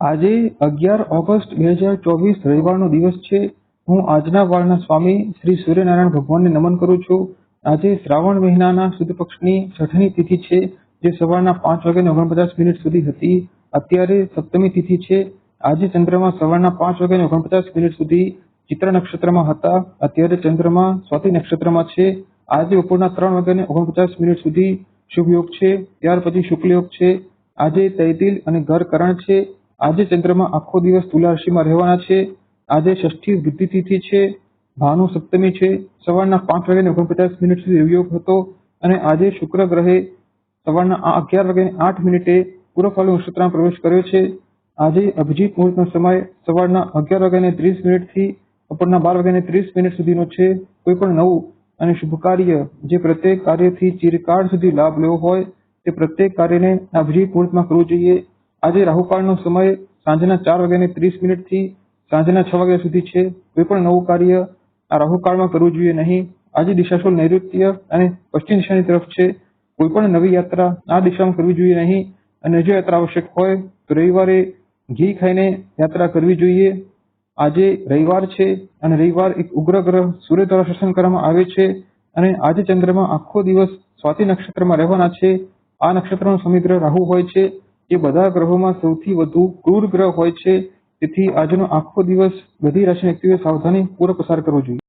આજે અગિયાર ઓગસ્ટ બે હજાર ચોવીસ રવિવારનો દિવસ છે. હું આજના વાળના સ્વામી શ્રી સૂર્યનારાયણ ભગવાનને નમન કરું છું. આજે શ્રાવણ મહિનાના શુદ્ધ પક્ષની છઠની તિથિ છે, જે સવારના પાંચ વાગ્યાને ઓગણપચાસ મિનિટ સુધી હતી. અત્યારે સપ્તમી તિથિ છે. આજે ચંદ્રમા સવારના પાંચ વાગ્યાને ઓગણપચાસ મિનિટ સુધી ચિત્ર નક્ષત્રમાં હતા. અત્યારે ચંદ્રમા સ્વાતિ નક્ષત્રમાં છે. આજે બપોરના ત્રણ વાગ્યાને ઓગણપચાસ મિનિટ સુધી શુભ યોગ છે. ત્યાર પછી શુક્લ યોગ છે. આજે તૈતિલ અને ઘર કરણ છે. આજે ચંદ્રમા આખો દિવસ તુલા રાશિમાં રહેવાના છે. આજે ષષ્ઠી વૃદ્ધિ તિથિ છે. ભાનુ સપ્તમી છે. સવારના પાંચ વાગ્યાને ઓગણપચાસ મિનિટ સુધી રવિયોગ હતો અને આજે શુક્ર ગ્રહે સવારના અગિયાર વાગ્યાને આઠ મિનિટે પૂર્વ ફાલ્ગુ નક્ષત્રમાં પ્રવેશ કર્યો છે. આજે અભિજીત મુહૂર્તનો સમય સવારના અગિયાર વાગ્યાને ત્રીસ મિનિટથી બપોરના બાર વાગ્યાને ત્રીસ મિનિટ સુધીનો છે. કોઈ પણ નવું અને શુભ કાર્ય જે પ્રત્યેક કાર્યથી ચિરકાળ સુધી લાભ લેવો હોય તે પ્રત્યેક કાર્યને અભિજીત મુહૂર્તમાં કરવું જોઈએ. આજે રાહુકાળનો સમય સાંજના ચાર વાગ્યાને ત્રીસ મિનિટથી સાંજના છ વાગ્યા સુધી છે. કોઈ પણ નવું કાર્ય આ રાહુકાળમાં કરવું જોઈએ નહીં. આજે દિશાશુલ નૈઋત્ય અને પશ્ચિમ દિશાની તરફ છે. કોઈ પણ નવી યાત્રા આ દિશામાં કરવી જોઈએ નહીં. અને જો યાત્રા આવશ્યક હોય તો રવિવારે ઘી ખાઈને યાત્રા કરવી જોઈએ. આજે રવિવાર છે અને રવિવાર એક ઉગ્ર ગ્રહ સૂર્ય દ્વારા શાસન કરવામાં આવે છે અને આજે ચંદ્રમાં આખો દિવસ સ્વાતિ નક્ષત્રમાં રહેવાના છે. આ નક્ષત્રનો સમીગ્રહ રાહુ હોય છે. જે બધા ગ્રહોમાં સૌથી વધુ ક્રૂર ગ્રહ હોય છે. તેથી આજનો આખો દિવસ બધી રાશિના વ્યક્તિઓએ સાવધાની પૂર્વક પસાર કરવો જોઈએ.